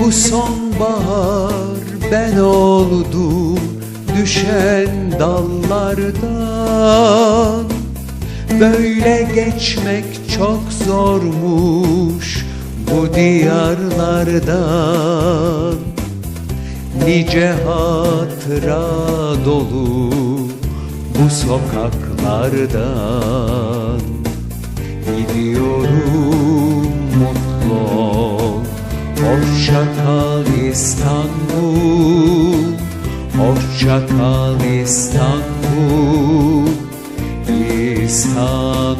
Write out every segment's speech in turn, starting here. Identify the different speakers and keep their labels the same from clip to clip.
Speaker 1: Bu sonbahar ben oldum düşen dallardan. Böyle geçmek çok zormuş bu diyarlardan. Nice hatıra dolu bu sokaklardan. Gidiyorum Hoşça İstanbul Hoşça kal İstanbul İstanbul.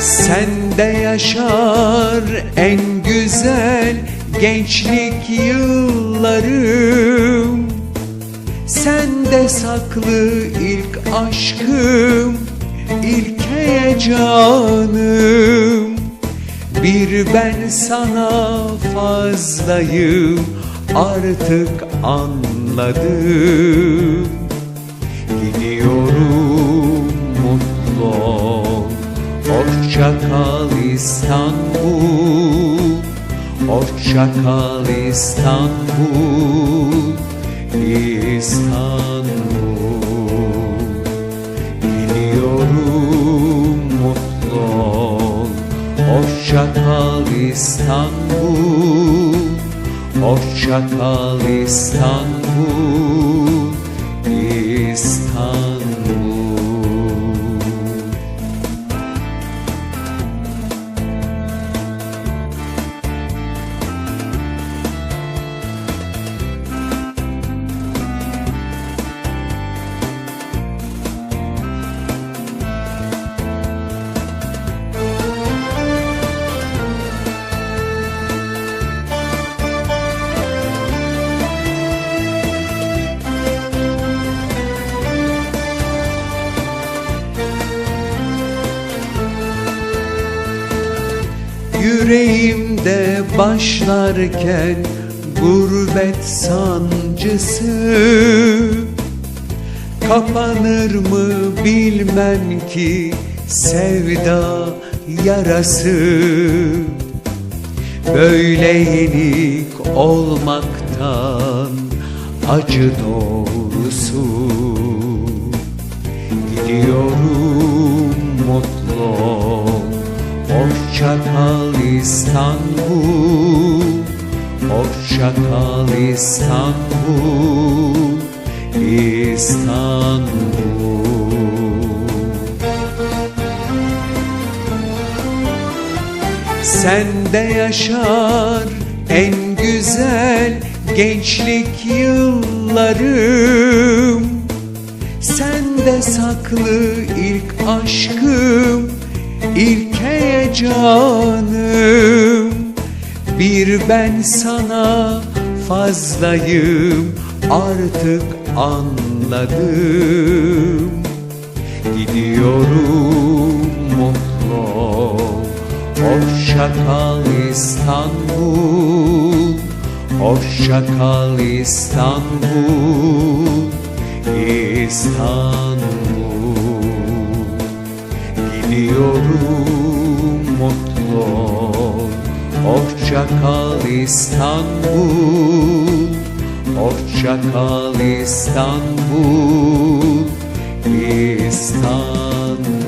Speaker 1: Sende yaşar en güzel gençlik yıllarım. Sende saklı ilk aşkım, ilk heyecanım Bir ben sana fazlayım artık anladım. Gidiyorum mutlu ol Hoşça kal İstanbul. Hoşça kal İstanbul İstanbul Hoşça İstanbul Hoşça kal İstanbul Yüreğimde başlarken gurbet sancısı Kapanır mı bilmem ki sevda yarası. Böyle yenik olmaktan acı doğrusu. Gidiyorum mutlu ol Hoşça kal İstanbul Hoşça kal İstanbul İstanbul. Sende yaşar en güzel gençlik yıllarım. Sende saklı ilk aşkım, ilk heyecanım Bir ben sana fazlayım artık anladım. Gidiyorum mutlu Hoşça kal İstanbul Hoşça kal İstanbul İstanbul. Gidiyorum mutlu Hoşça kal İstanbul. Hoşça kal İstanbul. İstanbul